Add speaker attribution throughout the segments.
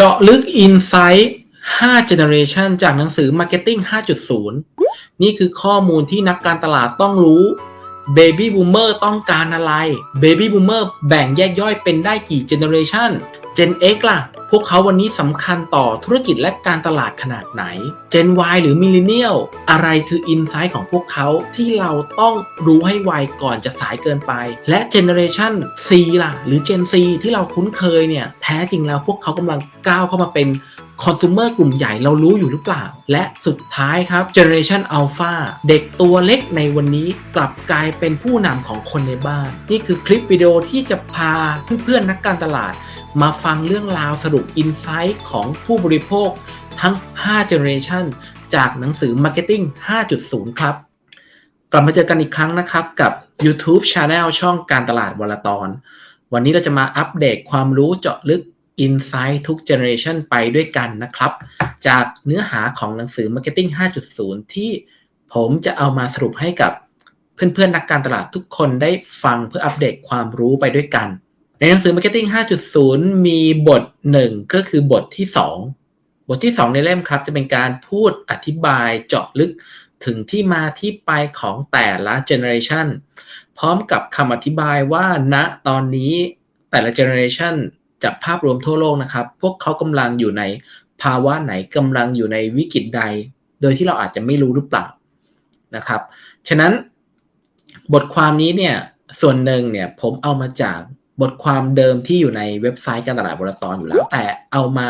Speaker 1: เจาะลึก Insight 5 Generation จากหนังสือ Marketing 5.0 นี่คือข้อมูลที่นักการตลาดต้องรู้ Baby Boomer ต้องการอะไร Baby Boomer แบ่งแยกย่อยเป็นได้กี่ Generation Gen X ล่ะ พวกเขาวันนี้สำคัญต่อธุรกิจและการตลาดขนาดไหน Gen Y หรือ Millennial อะไรคือ Insight ของพวกเขาที่เราต้องรู้ให้ไวก่อนจะสายเกินไป และ Generation C ล่ะ หรือ Gen C ที่เราคุ้นเคยเนี่ย แท้จริงแล้วพวกเขากำลังก้าวเข้ามาเป็นคอน sumer กลุ่มใหญ่เรารู้อยู่หรือเปล่า และสุดท้ายครับ Generation Alpha เด็กตัวเล็กในวันนี้กลับกลายเป็นผู้นำของคนในบ้าน นี่คือคลิปวิดีโอที่จะพาเพื่อนๆนักการตลาด มาฟังเรื่องราวสรุป Insight ของผู้บริโภคทั้ง 5 Generation จากหนังสือ Marketing 5.0 ครับ กลับมาเจอกันอีกครั้งนะครับกับ YouTube Channel ช่องการตลาดวลตอน วันนี้เราจะมาอัปเดตความรู้เจาะลึก Insight ทุก Generation ไปด้วยกันนะครับ จากเนื้อหาของหนังสือ Marketing 5.0 ที่ผมจะเอามาสรุปให้กับเพื่อนๆนักการตลาดทุกคนได้ฟังเพื่ออัปเดตความรู้ไปด้วยกัน ในหนังสือ Marketing 5.0 มีบท1ก็คือบทที่ 2 บทที่ 2 ในเล่มครับจะเป็นการพูดอธิบายเจาะลึกถึงที่มาที่ไปของแต่ละ generation พร้อมกับคำอธิบายว่าณตอนนี้แต่ละ generation จากภาพรวมทั่วโลกนะครับ พวกเขากำลังอยู่ในภาวะไหนกำลังอยู่ในวิกฤตใด โดยที่เราอาจจะไม่รู้หรือเปล่านะครับ ฉะนั้นบทความนี้เนี่ยส่วนหนึ่งเนี่ยผมเอามาจาก บทความเดิมที่อยู่ในเว็บไซต์การตลาดบรตอนอยู่แล้ว แต่เอามา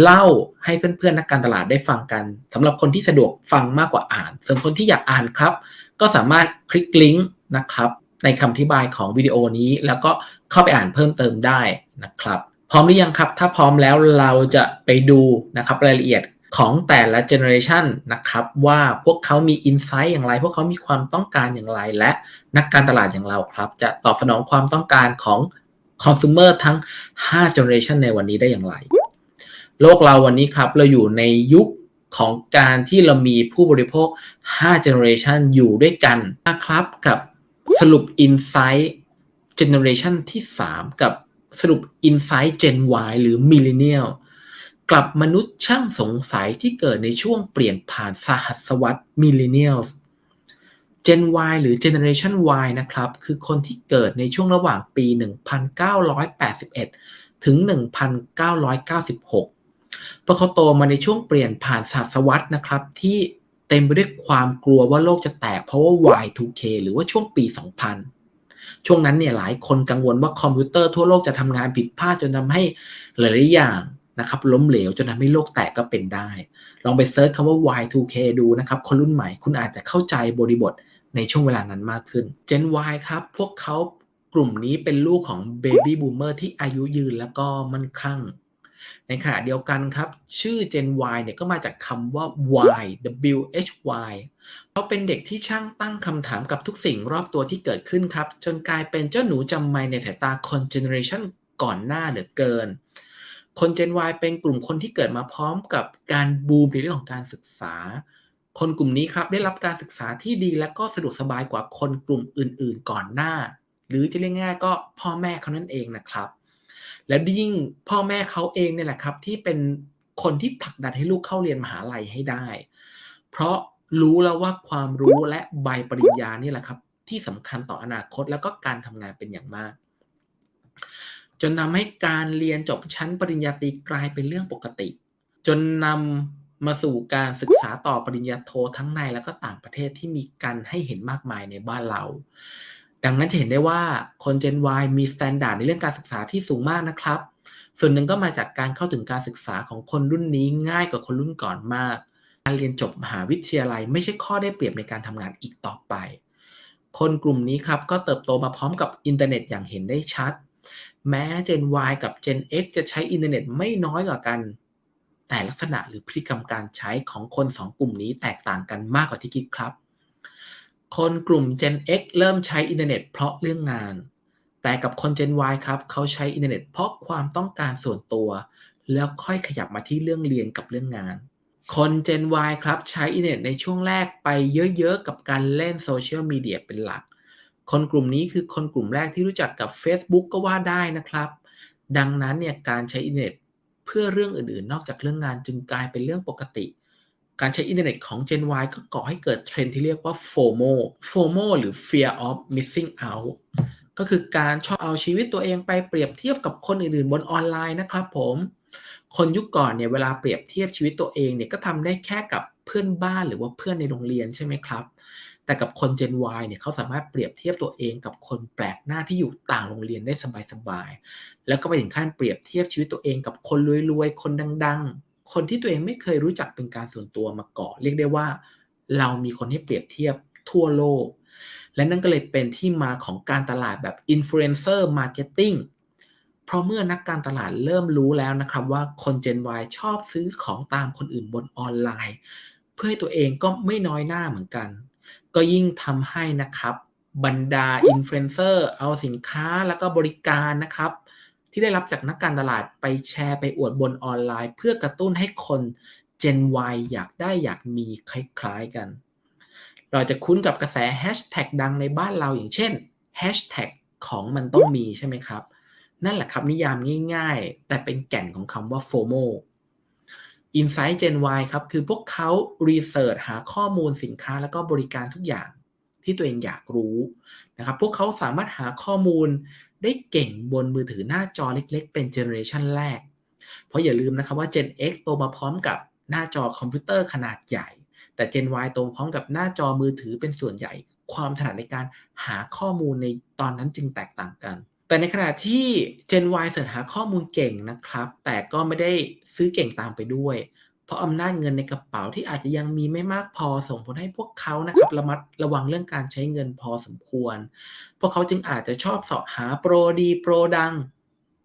Speaker 1: เล่าให้เพื่อนๆ นักการตลาดได้ฟังกันสำหรับคนที่สะดวกฟังมากกว่าอ่านส่วนคนที่อยากอ่านครับ ก็สามารถคลิกลิงก์นะครับ ในคำอธิบายของวิดีโอนี้ แล้วก็เข้าไปอ่านเพิ่มเติมได้นะครับ พร้อมหรือยังครับ ถ้าพร้อมแล้วเราจะไปดูนะครับรายละเอียด ของแต่ละเจเนอเรชันนะครับว่าพวกเขามีอินไซต์อย่างไร พวกเขามีความต้องการอย่างไร และนักการตลาดอย่างเราครับ จะตอบสนองความต้องการของคอน sumer ทั้ง5 generation ในวันนี้ได้อย่างไร โลกเราวันนี้ครับเราอยู่ในยุคของการที่เรามีผู้บริโภค5 generation อยู่ด้วยกันนะครับกับสรุป insight generation ที่ 3 กับสรุป insight gen y หรือ millennial กลับมนุษย์ช่างสงสัยที่เกิดในช่วงเปลี่ยนผ่านสหัสวรรษ millennials Gen Y หรือ Generation Y นะครับ คือคนที่เกิดในช่วงระหว่างปี 1981 ถึง 1996เพราะเขาโตมาในช่วงเปลี่ยนผ่านศตวรรษนะครับ ที่เต็มไปด้วยความกลัวว่าโลกจะแตกเพราะว่า Y2K หรือว่าช่วงปี 2000 ช่วงนั้นเนี่ยหลายคนกังวลว่าคอมพิวเตอร์ทั่วโลกจะทำงานผิดพลาดจนทำให้หลายๆอย่าง นะครับล้มเหลวจนทำให้โลกแตกก็เป็นได้ ลองไปเซิร์ชคำว่า Y2K ดูนะครับคนรุ่นใหม่คุณอาจจะเข้าใจบริบทในช่วงเวลานั้นมากขึ้น Gen Y ครับ พวกเขากลุ่มนี้เป็นลูกของ Baby Boomer ที่อายุยืนแล้วก็มั่นคั่งในขณะเดียวกันครับ ชื่อ Gen Y เนี่ยก็มาจากคำว่า Y W H Y เขาเป็นเด็กที่ช่างตั้งคำถามกับทุกสิ่งรอบตัวที่เกิดขึ้นครับ จนกลายเป็นเจ้าหนูจำไม่ในสายตาคน Generation ก่อนหน้าเหลือเกิน คน Gen Y เป็นกลุ่มคนที่เกิดมาพร้อมกับการบูมในเรื่องของการศึกษา คนกลุ่มนี้ครับได้รับการศึกษาที่ดีและก็สะดวกสบายกว่าคนกลุ่มอื่น ๆ ก่อนหน้า หรือจะเรียกง่ายๆก็พ่อแม่เขานั่นเองนะครับ และยิ่งพ่อแม่เขาเองเนี่ยแหละครับที่เป็นคนที่ผลักดันให้ลูกเข้าเรียนมหาลัยให้ได้ เพราะรู้แล้วว่าความรู้และใบปริญญานี่แหละครับที่สำคัญต่ออนาคตแล้วก็การทำงานเป็นอย่างมาก จนทำให้การเรียนจบชั้นปริญญาตรีกลายเป็นเรื่องปกติ จนนำมาสู่การศึกษาต่อปริญญาโททั้งในและก็ต่างประเทศที่มีการให้เห็นมากมายในบ้านเรา ดังนั้นจะเห็นได้ว่าคน Gen Y มีสแตนดาร์ดในเรื่องการศึกษาที่สูงมากนะครับ ส่วนหนึ่งก็มาจากการเข้าถึงการศึกษาของคนรุ่นนี้ง่ายกว่าคนรุ่นก่อนมาก การเรียนจบมหาวิทยาลัยไม่ใช่ข้อได้เปรียบในการทำงานอีกต่อไป คนกลุ่มนี้ครับก็เติบโตมาพร้อมกับอินเทอร์เน็ตอย่างเห็นได้ชัด แม้ Gen Y กับ Gen X จะใช้อินเทอร์เน็ตไม่น้อยกว่ากัน แต่ลักษณะหรือพฤติกรรมการใช้ของคนสองกลุ่มนี้แตกต่างกันมากกว่าที่คิดครับ คนกลุ่ม Gen X เริ่มใช้อินเทอร์เน็ตเพราะเรื่องงาน แต่กับคน Gen Y ครับเขาใช้อินเทอร์เน็ตเพราะความต้องการส่วนตัว แล้วค่อยขยับมาที่เรื่องเรียนกับเรื่องงาน คน Gen Y ครับใช้อินเทอร์เน็ตในช่วงแรกไปเยอะๆกับการเล่นโซเชียลมีเดียเป็นหลัก คนกลุ่มนี้คือคนกลุ่มแรกที่รู้จักกับ Facebook ก็ว่าได้นะครับ ดังนั้นเนี่ยการใช้อินเทอร์เน็ตเพื่อเรื่องอื่นๆ นอกจากเรื่องงานจึงกลายเป็นเรื่องปกติ การใช้อินเทอร์เน็ตของ Gen Y ก็ก่อให้เกิดเทรนที่เรียกว่า FOMO FOMO หรือ Fear of Missing Out ก็คือการชอบเอาชีวิตตัวเองไปเปรียบเทียบกับคนอื่นๆ บนออนไลน์นะครับผม คนยุคก่อนเนี่ยเวลาเปรียบเทียบชีวิตตัวเองเนี่ยก็ทำได้แค่กับเพื่อนบ้านหรือว่าเพื่อนในโรงเรียนใช่ไหมครับ แต่กับคน Gen Y เนี่ยเขาสามารถเปรียบเทียบตัวเองกับคนแปลกหน้าที่อยู่ต่างโรงเรียนได้สบายๆ แล้วก็ไปถึงขั้นเปรียบเทียบชีวิตตัวเองกับคนรวยๆ คนดังๆ คนที่ตัวเองไม่เคยรู้จักเป็นการส่วนตัวมาก่อนเรียกได้ว่า เรามีคนให้เปรียบเทียบทั่วโลก และนั่นก็เลยเป็นที่มาของการตลาดแบบ influencer marketing เพราะเมื่อนักการตลาดเริ่มรู้แล้วนะครับว่าคน Gen Y ชอบซื้อของตามคนอื่นบนออนไลน์ เพื่อให้ตัวเองก็ไม่น้อยหน้าเหมือนกัน ก็ยิ่งทำให้นะครับบรรดาอินฟลูเอนเซอร์เอาสินค้าแล้วก็บริการนะครับ ที่ได้รับจากนักการตลาดไปแชร์ไปอวดบนออนไลน์ เพื่อกระตุ้นให้คน Gen Y อยากได้อยากมีคล้ายๆกัน เราจะคุ้นกับกระแสแฮชแท็กดังในบ้านเราอย่างเช่นแฮชแท็กของมันต้องมีใช่ไหมครับ นั่นแหละครับนิยามง่ายๆ แต่เป็นแก่นของคำว่า FOMO Insight Gen Y ครับ คือพวกเขารีเสิร์ชหาข้อมูลสินค้าแล้วก็บริการทุกอย่างที่ตัวเองอยากรู้นะครับ พวกเขาสามารถหาข้อมูลได้เก่งบนมือถือหน้าจอเล็ก ๆ เป็นเจเนอเรชันแรก เพราะอย่าลืมนะครับว่า Gen X โตมาพร้อมกับหน้าจอคอมพิวเตอร์ขนาดใหญ่ แต่ Gen Y โตพร้อมกับหน้าจอมือถือเป็นส่วนใหญ่ ความถนัดในการหาข้อมูลในตอนนั้นจึงแตกต่างกัน แต่ในขณะที่ Gen Y เสิร์ชหาข้อมูลเก่งนะครับ แต่ก็ไม่ได้ซื้อเก่งตามไปด้วย เพราะอำนาจเงินในกระเป๋าที่อาจจะยังมีไม่มากพอส่งผลให้พวกเขานะครับระมัดระวังเรื่องการใช้เงินพอสมควร พวกเขาจึงอาจจะชอบเสาะหาโปรดีโปรดัง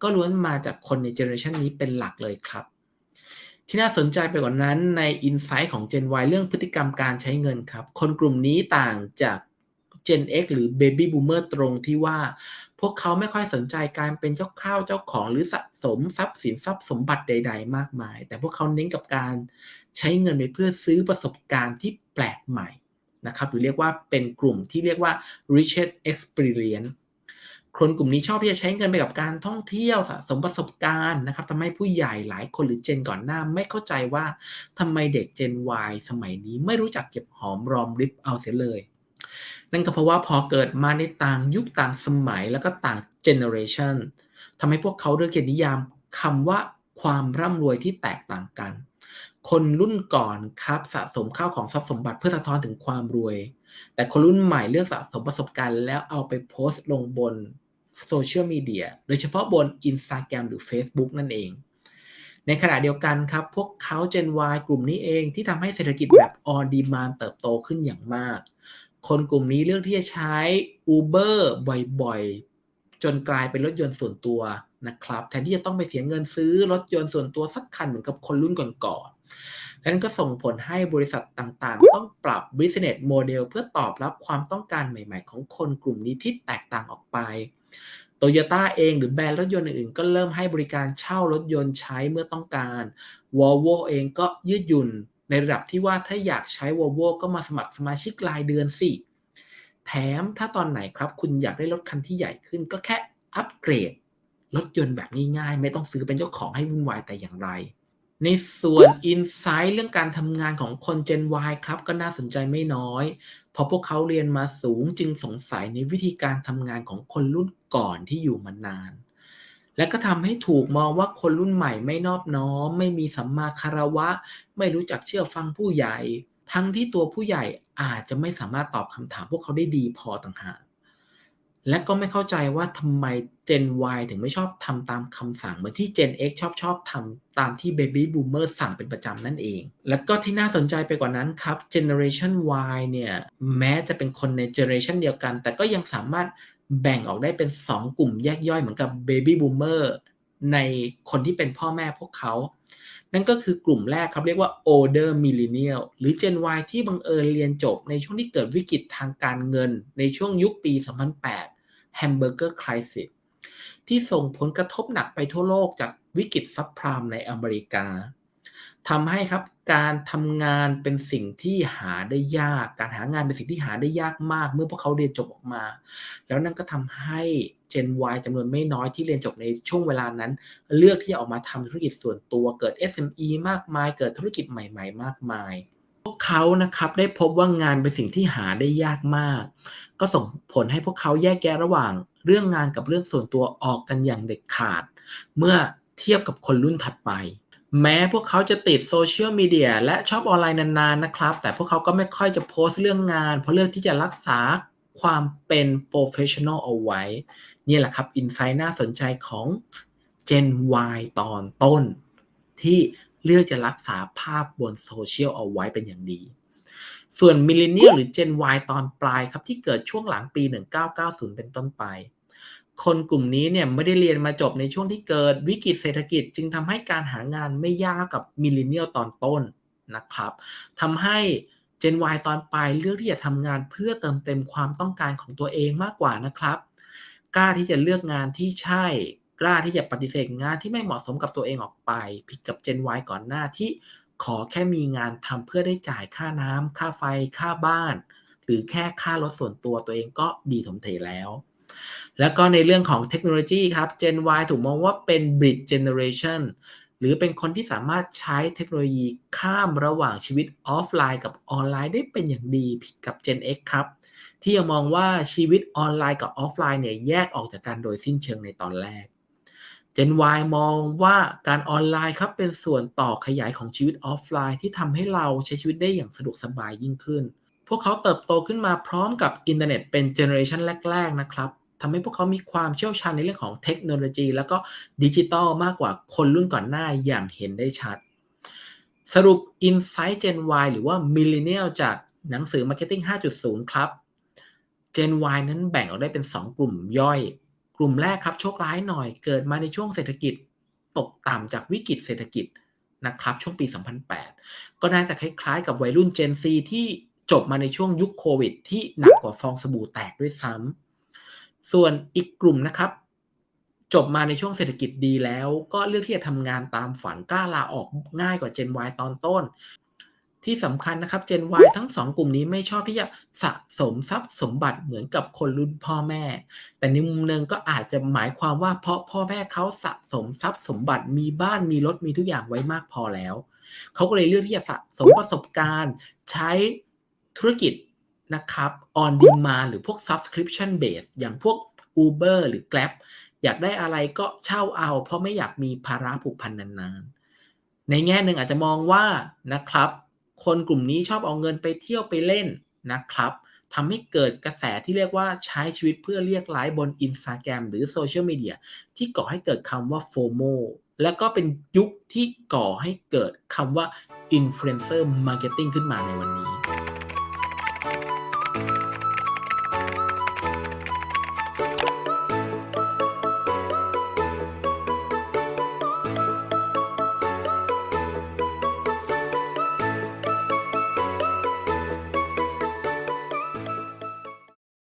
Speaker 1: ก็ล้วนมาจากคนในเจเนอเรชันนี้เป็นหลักเลยครับ ที่น่าสนใจไปกว่านั้นใน i n s i ซต์ของ Gen Y เรื่องพฤติกรรมการใช้เงินครับ คนกลุ่มนี้ต่างจาก Gen X หรือ Baby Boomer ตรงที่ว่า พวกเขาไม่ค่อยสนใจการเป็นเจ้าข้าวเจ้าของหรือสะสมทรัพย์สินทรัพย์สมบัติใด ๆ มากมาย แต่พวกเขาเน้นกับการใช้เงินไปเพื่อซื้อประสบการณ์ที่แปลกใหม่นะครับหรือเรียกว่าเป็นกลุ่มที่เรียกว่า richest experience คนกลุ่มนี้ชอบที่จะใช้เงินไปกับการท่องเที่ยวสะสมประสบการณ์นะครับทำให้ผู้ใหญ่หลายคนหรือเจนก่อนหน้าไม่เข้าใจว่าทำไมเด็กเจน Y สมัยนี้ไม่รู้จักเก็บหอมรอมริบเอาเสียเลย นั่นก็เพราะว่าพอเกิดมาในต่างยุคต่างสมัยแล้วก็ต่างเจเนอเรชันทำให้พวกเขาเลือกเขียนนิยามคำว่าความร่ำรวยที่แตกต่างกัน คนรุ่นก่อนครับสะสมข้าวของทรัพย์สมบัติเพื่อสะท้อนถึงความรวย แต่คนรุ่นใหม่เลือกสะสมประสบการณ์ แล้วเอาไปโพสต์ลงบนโซเชียลมีเดียโดยเฉพาะบน Instagram หรือ Facebook นั่นเอง ในขณะเดียวกันครับ พวกเขา Gen Y กลุ่มนี้เองที่ทำให้เศรษฐกิจแบบ on demand เติบโตขึ้นอย่างมาก คนกลุ่มนี้เลือกที่จะใช้ Uber บ่อยๆ จนกลายเป็นรถยนต์ส่วนตัวนะครับแทนที่จะต้องไปเสียเงินซื้อรถยนต์ส่วนตัวสักคันเหมือนกับคนรุ่นก่อนๆและนั่นก็ส่งผลให้บริษัทต่างๆ ต้องปรับ business model เพื่อตอบรับความต้องการใหม่ๆ ของคนกลุ่มนี้ที่แตกต่างออกไปโตโยต้าเองหรือแบรนด์รถยนต์อื่นๆ ก็เริ่มให้บริการเช่ารถยนต์ใช้เมื่อต้องการ Volvo เองก็ยืดหยุ่น ในระดับที่ว่าถ้าอยากใช้ Volvo ก็มาสมัครสมาชิกรายเดือนสิ แถมถ้าตอนไหนครับคุณอยากได้รถคันที่ใหญ่ขึ้น ก็แค่อัปเกรดรถยนต์แบบง่ายๆ ไม่ต้องซื้อเป็นเจ้าของให้วุ่นวายแต่อย่างไร ในส่วน Insight เรื่องการทำงานของคน Gen Y ครับ ก็น่าสนใจไม่น้อย เพอพวกเขาเรียนมาสูงจึงสงสัยในวิธีการทำงานของคนรุ่นก่อนที่อยู่มานาน และก็ทำให้ถูกมองว่าคนรุ่นใหม่ไม่นอบน้อม ไม่มีสัมมาคารวะ ไม่รู้จักเชื่อฟังผู้ใหญ่ ทั้งที่ตัวผู้ใหญ่อาจจะไม่สามารถตอบคำถามพวกเขาได้ดีพอต่างหากและก็ไม่เข้าใจว่าทำไม Gen Y ถึงไม่ชอบทำตามคำสั่งเหมือนที่ Gen X ชอบชอบทำตามที่ Baby Boomer สั่งเป็นประจำนั่นเอง และก็ที่น่าสนใจไปกว่านั้นครับ Generation Y เนี่ย แม้จะเป็นคนใน Generation เดียวกัน แต่ก็ยังสามารถ แบ่งออกได้เป็น 2 กลุ่มแยกย่อยเหมือนกับ Baby Boomer ในคนที่เป็นพ่อแม่พวกเขา นั่นก็คือกลุ่มแรกครับเรียกว่า older millennial หรือ Gen Y ที่บังเอิญเรียนจบในช่วงที่เกิดวิกฤตทางการเงิน ในช่วงยุคปี 2008 Hamburger Crisis ที่ส่งผลกระทบหนักไปทั่วโลกจากวิกฤตซับพรามในอเมริกา ทำให้ครับการทำงานเป็นสิ่งที่หาได้ยาก การหางานเป็นสิ่งที่หาได้ยากมาก เมื่อพวกเขาเรียนจบออกมา แล้วนั่นก็ทำให้ Gen Y จำนวนไม่น้อยที่เรียนจบในช่วงเวลานั้น เลือกที่จะออกมาทำธุรกิจส่วนตัวเกิด SME มากมาย เกิดธุรกิจใหม่ ๆ มากมาย พวกเขานะครับได้พบว่างานเป็นสิ่งที่หาได้ยากมาก ก็ส่งผลให้พวกเขาแยกแยะระหว่าง เรื่องงานกับเรื่องส่วนตัวออกกันอย่างเด็ดขาด เมื่อเทียบกับคนรุ่นถัดไป แม้พวกเขาจะติดโซเชียลมีเดียและชอบออนไลน์นานๆนะครับ แต่พวกเขาก็ไม่ค่อยจะโพสต์เรื่องงาน เพราะเลือกที่จะรักษาความเป็นโปรเฟชชั่นอลเอาไว้ นี่แหละครับอินไซต์น่าสนใจของ Gen Y ตอนต้น ที่เลือกจะรักษาภาพบนโซเชียลเอาไว้เป็นอย่างดี ส่วนมิลเลนเนียลหรือ Gen Y ตอนปลายครับที่เกิดช่วงหลังปี 1990 เป็นต้นไป คนกลุ่มนี้เนี่ยไม่ได้เรียนมาจบในช่วงที่เกิดวิกฤตเศรษฐกิจ จึงทำให้การหางานไม่ยากกับมิลเลนเนียลตอนต้นนะครับทำให้ Gen Y ตอนปลายเลือกที่จะทำงานเพื่อเติมเต็มความต้องการของตัวเองมากกว่านะครับ กล้าที่จะเลือกงานที่ใช่ กล้าที่จะปฏิเสธงานที่ไม่เหมาะสมกับตัวเองออกไป ผิดกับ Gen Y ก่อนหน้าที่ขอแค่มีงานทำเพื่อได้จ่ายค่าน้ำค่าไฟ ค่าบ้าน หรือแค่ค่ารถส่วนตัวตัวเองก็ดีถมเทแล้ว แล้วก็ในเรื่องของเทคโนโลยีครับ Gen Y ถูกมองว่าเป็น bridge generation หรือเป็นคนที่สามารถใช้เทคโนโลยีข้ามระหว่างชีวิตออฟไลน์กับออนไลน์ได้เป็นอย่างดีกับ Gen X ครับ ที่ยังมองว่าชีวิตออนไลน์กับออฟไลน์เนี่ยแยกออกจากกันโดยสิ้นเชิงในตอนแรก Gen Y มองว่าการออนไลน์ครับเป็นส่วนต่อขยายของชีวิตออฟไลน์ที่ทำให้เราใช้ชีวิตได้อย่างสะดวกสบายยิ่งขึ้น พวกเขาเติบโตขึ้นมาพร้อมกับอินเทอร์เน็ตเป็นเจเนอเรชันแรก ๆ นะครับ ทำให้พวกเขามีความเชี่ยวชาญในเรื่องของเทคโนโลยี แล้วก็ดิจิตอลมากกว่าคนรุ่นก่อนหน้าอย่างเห็นได้ชัด สรุป Insight Gen Y หรือว่า Millennial จากหนังสือ Marketing 5.0 ครับ Gen Y นั้นแบ่งออกได้เป็น 2 กลุ่มย่อย กลุ่มแรกครับโชคร้ายหน่อยเกิดมาในช่วงเศรษฐกิจ ตกต่ำจากวิกฤตเศรษฐกิจนะครับช่วงปี 2008 ก็น่าจะคล้ายๆกับวัยรุ่น Gen Z ที่จบมาในช่วงยุคโควิด ที่หนักกว่าฟองสบู่แตกด้วยซ้ำ ส่วนอีกกลุ่มนะครับ จบมาในช่วงเศรษฐกิจดีแล้ว ก็เลือกที่จะทำงานตามฝันกล้าลาออกง่ายกว่า Gen Y ตอนต้น ที่สำคัญนะครับ Gen Y ทั้งสองกลุ่มนี้ไม่ชอบที่จะสะสมทรัพย์สมบัติเหมือนกับคนรุ่นพ่อแม่ แต่ในมุมหนึ่งก็อาจจะหมายความว่าเพราะพ่อแม่เขาสะสมทรัพย์สมบัติมีบ้านมีรถมีทุกอย่างไว้มากพอแล้ว เขาก็เลยเลือกที่จะสะสมประสบการณ์ ใช้ธุรกิจ นะครับ on demand หรือพวก subscription base อย่างพวก Uber หรือ Grab อยากได้อะไรก็เช่าเอา เพราะไม่อยากมีภาระผูกพันนานๆ ในแง่หนึ่งอาจจะมองว่านะครับ คนกลุ่มนี้ชอบเอาเงินไปเที่ยวไปเล่นนะครับทำให้เกิดกระแสที่เรียกว่าใช้ชีวิตเพื่อเรียกไลฟ์บน Instagram หรือโซเชียลมีเดียที่ก่อให้เกิดคำว่า FOMO และก็เป็นยุคที่ก่อให้เกิดคำว่า Influencer Marketing ขึ้นมาในวันนี้